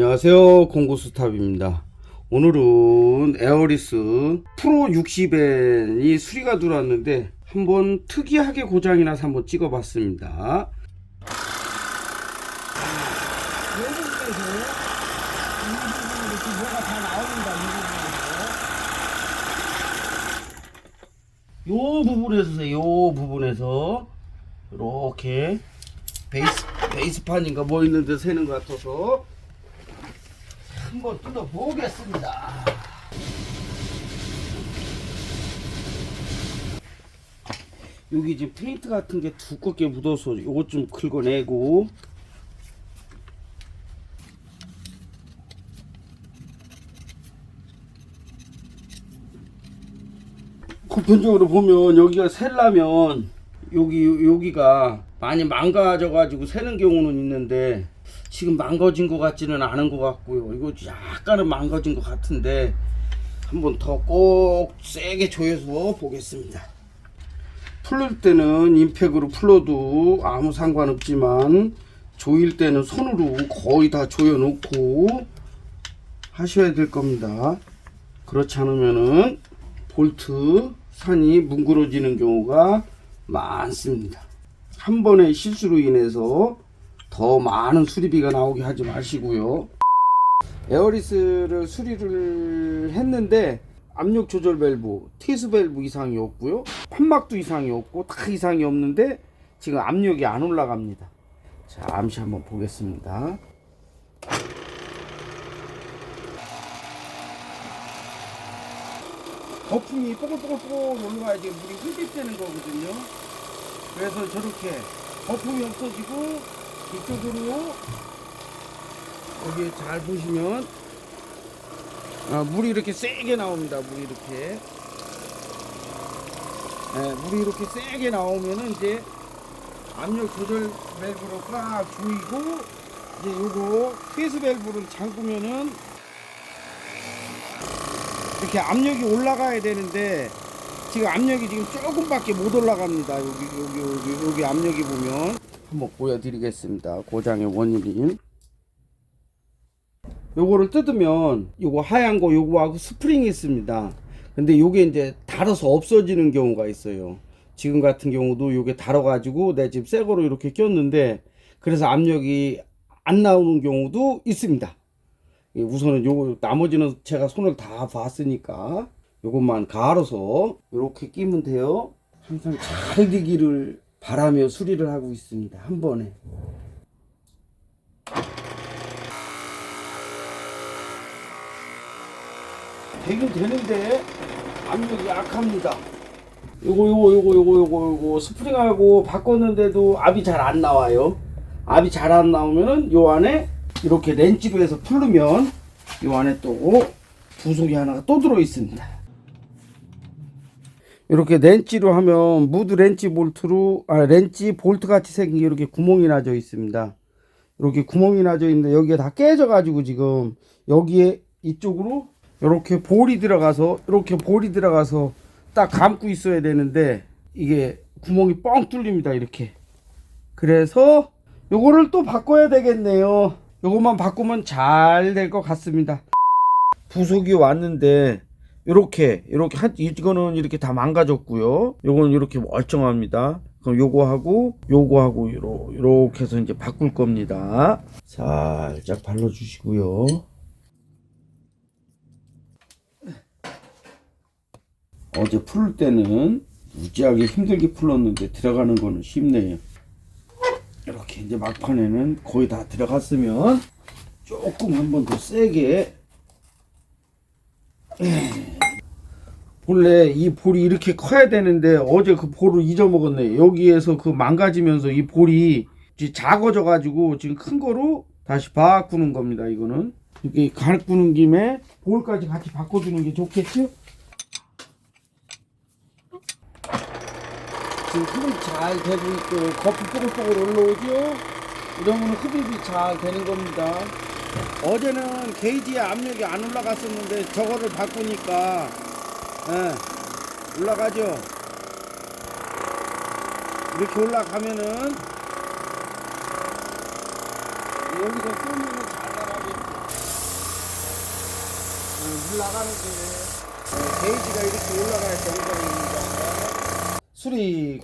안녕하세요. 공고스탑입니다. 오늘은 에어리스 프로 60엔이 수리가 들어왔는데 한번 특이하게 고장이 나서 한번 찍어 봤습니다. 요 부분에서 요 부분에서 이렇게 베이스 베이스판인가 뭐 있는데 새는 것 같아서 한번 뜯어 보겠습니다. 여기 지금 페인트 같은 게 두껍게 묻어서 요것 좀 긁어내고 보편적으로 보면 여기가 셀라면 여기 여기가 많이 망가져 가지고 새는 경우는 있는데 지금 망가진 것 같지는 않은 것 같고요. 이거 약간은 망가진 것 같은데 한번 더 꼭 세게 조여서 보겠습니다. 풀릴 때는 임팩으로 풀어도 아무 상관없지만 조일 때는 손으로 거의 다 조여 놓고 하셔야 될 겁니다. 그렇지 않으면은 볼트 산이 뭉그러지는 경우가 많습니다. 한 번의 실수로 인해서 더 많은 수리비가 나오게 하지 마시고요. 에어리스를 수리를 했는데 압력 조절 밸브, 티스 밸브 이상이 없고요. 판막도 이상이 없고 다 이상이 없는데 지금 압력이 안 올라갑니다. 자, 잠시 한번 보겠습니다. 거품이 뽀글뽀글뽀글 올라와야 지금 물이 흡입되는 거거든요. 그래서 저렇게 거품이 없어지고 이쪽으로 여기 잘 보시면 아, 물이 이렇게 세게 나옵니다. 물이 이렇게 네, 물이 이렇게 세게 나오면은 이제 압력 조절 밸브로 꽉 조이고 이제 요거 페이스 밸브를 잠그면은 이렇게 압력이 올라가야 되는데 지금 압력이 지금 조금밖에 못 올라갑니다. 여기 여기 여기 여기 압력이 보면 한번 보여드리겠습니다. 고장의 원인이 요거를 뜯으면 요거 하얀 거 요거하고 스프링이 있습니다. 근데 요게 이제 달아서 없어지는 경우가 있어요. 지금 같은 경우도 요게 달아가지고 내 지금 새 거로 이렇게 꼈는데 그래서 압력이 안 나오는 경우도 있습니다. 예, 우선은 요거 나머지는 제가 손을 다 봤으니까 요것만 갈아서 이렇게 끼면 돼요. 항상 잘 되기를 바라며 수리를 하고 있습니다. 한 번에. 되긴 되는데 압력이 약합니다. 요거 요거 요거 요거 요거 요거 스프링하고 바꿨는데도 압이 잘 안 나와요. 압이 잘 안 나오면은 요 안에 이렇게 렌치로 해서 풀르면 요 안에 또 부속이 하나가 또 들어 있습니다. 이렇게 렌치로 하면 무드 렌치 볼트로 아 렌치 볼트 같이 생긴 게 이렇게 구멍이 나져 있습니다. 이렇게 구멍이 나져 있는데 여기에 다 깨져 가지고 지금 여기에 이쪽으로 이렇게 볼이 들어가서 이렇게 볼이 들어가서 딱 감고 있어야 되는데 이게 구멍이 뻥 뚫립니다 이렇게. 그래서 요거를 또 바꿔야 되겠네요. 요것만 바꾸면 잘 될 것 같습니다. 부속이 왔는데 요렇게 요렇게 한 이거는 이렇게 다 망가졌고요. 요거는 이렇게 멀쩡합니다. 그럼 요거하고 요거하고 요러, 요렇게 해서 이제 바꿀 겁니다. 살짝 발라 주시고요. 어제 풀 때는 무지하게 힘들게 풀었는데 들어가는 거는 쉽네요. 이렇게 이제 막판에는 거의 다 들어갔으면 조금 한 번 더 세게 본래 이 볼이 이렇게 커야 되는데 어제 그 볼을 잊어먹었네. 여기에서 그 망가지면서 이 볼이 작아져 가지고 지금 큰 거로 다시 바꾸는 겁니다. 이거는 이렇게 가꾸는 김에 볼까지 같이 바꿔주는 게 좋겠죠? 지금 흡입 잘 되고 있고 거품 뽀글뽀글 올라오죠? 이러면 흡입이 잘 되는 겁니다. 어제는 게이지의 압력이 안 올라갔었는데 저거를 바꾸니까 예, 올라가죠? 이렇게 올라가면은 여기서 쏘면은 잘 나가겠지 예, 올라가는 게 예, 게이지가 이렇게 올라가야 되는 거니까 수리